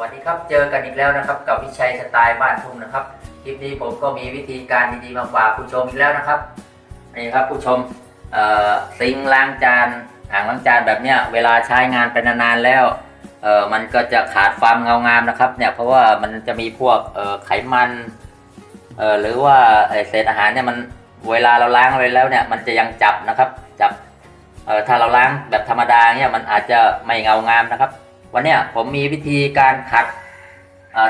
วัสดีครับ เจอกันอีกแล้วนะครับ กับวิชัยสไตล์บ้านทุ่งนะครับ คลิปนี้ผมก็มีวิธีการดีๆมาฝากผู้ชมอีกแล้วนะครับนี่ครับผู้ชมซิงล้างจานอ่างล้างจานแบบเนี้ยเวลาใช้งานไปนานๆแล้วเออมันก็จะขาดความเงางามนะครับเนี่ยเพราะว่ามันจะมีพวกเออไขมันเออหรือว่าเศษอาหารเนี่ยมันเวลาเราล้างไปแล้วเนี่ยมันจะยังจับนะครับจับเออถ้าเราล้างแบบธรรมดาเนี่ยมันอาจจะไม่เงางามนะครับ วันเนี้ยผมมีวิธีการขัด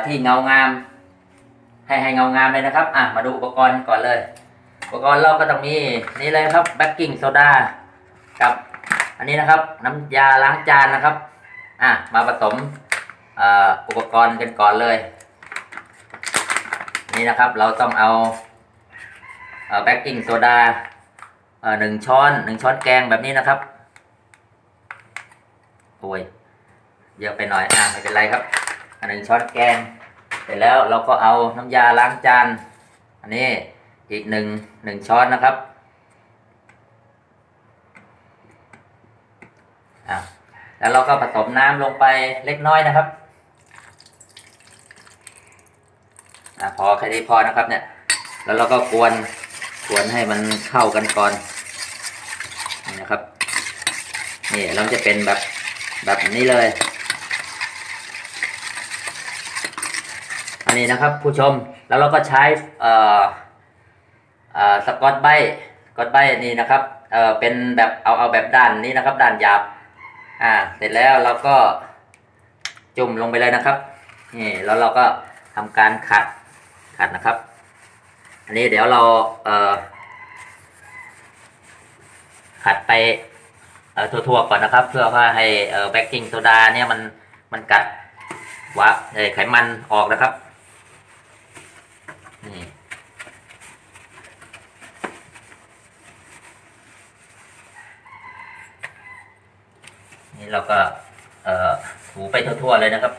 ที่เงางาม ให้ให้เงางามเลยนะครับ อะมาดูอุปกรณ์ก่อนเลย อุปกรณ์เราก็ต้องมีนี่เลยครับแบ k กิ้งโซดากับอันนี้นะครับน้ำยาล้างจานนะครับ อะมาผสมอ,อุปกรณ์กันก่อนเลย นี่นะครับเราต้องเอาเอแบ k กิ้งโซดาหนึ่งช้อนหนึ่งช้อนแกงแบบนี้นะครับโอ้ย เยอะไปหน่อยอะไม่เป็นไรครับ อันหนึ่งช้อนแกงเสร็จแล้วเราก็เอาน้ำยาล้างจานอันนี้อีกหนึ่งหนึ่งช้อนนะครับอะแล้วเราก็ผสมน้ำลงไปเล็กน้อยนะครับอะพอแค่นี้พอนะครับเนี่ย แล้วเราก็กวนกวนให้มันเข้ากันก่อนนี่นะครับนี่เราจะเป็นแบบแบบนี้เลย อันนี้นะครับผู้ชมแล้วเราก็ใช้เอ่อสกอตไบสกอตไบนี่นะครับเอ่อเป็นแบบเอาเอาแบบด้านนี้นะครับ ด้านหยาบอ่าเสร็จแล้วเราก็จุ่มลงไปเลยนะครับนี่แล้วเราก็ทำการขัดขัดนะครับ อันนี้เดี๋ยวเราเอ่อขัดไปเอ่อทั่วๆก่อนนะครับ เพื่อว่าให้เอ่อแบกกิ้งโซดาเนี่ยมันมันกัดว่าไขมันออกนะครับ นี่เราก็ถูไปทั่วๆเลยนะครับ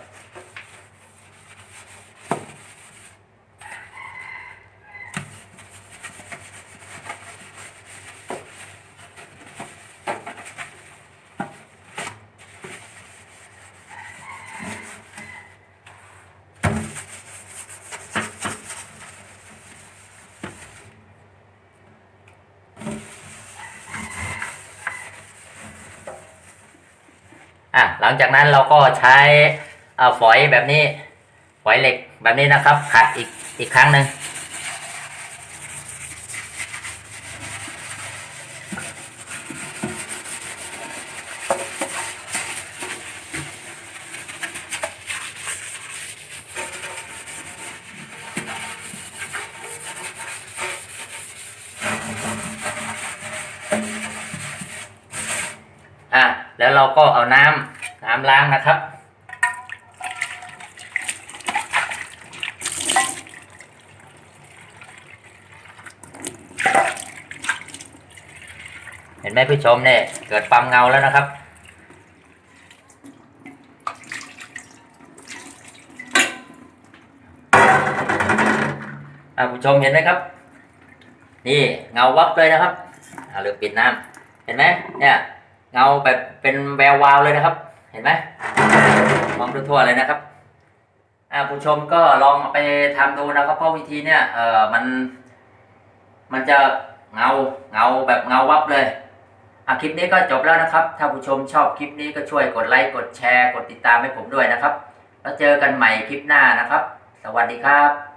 หลังจากนั้นเราก็ใช้อ่ฝอยแบบนี้ ฝอยเหล็กแบบนี้นะครับ ขัดอีกอีกครั้งหนึ่งอะแล้วเราก็เอาน้ำ น้ำล้างนะครับ เห็นไหมผู้ชมเนี่ยเกิดความเงาแล้วนะครับผู้ชมเห็นไหมครับ นี่เงาวับเลยนะครับอ่าลืมปิดน้ำเห็นไหมเนี่ยเงาแบบเป็นแวววาวเลยนะครับ เห็นไหมมองทั่วๆเลยนะครับอ่าผู้ชมก็ลองไปทำดูนะครับเพราะวิธีเนี่ยเออมันมันจะเงาเงาแบบเงาวับเลยอะคลิปนี้ก็จบแล้วนะครับ ถ้าผู้ชมชอบคลิปนี้ก็ช่วยกดไลค์กดแชร์ กดติดตามให้ผมด้วยนะครับ แล้วเจอกันใหม่คลิปหน้านะครับ สวัสดีครับ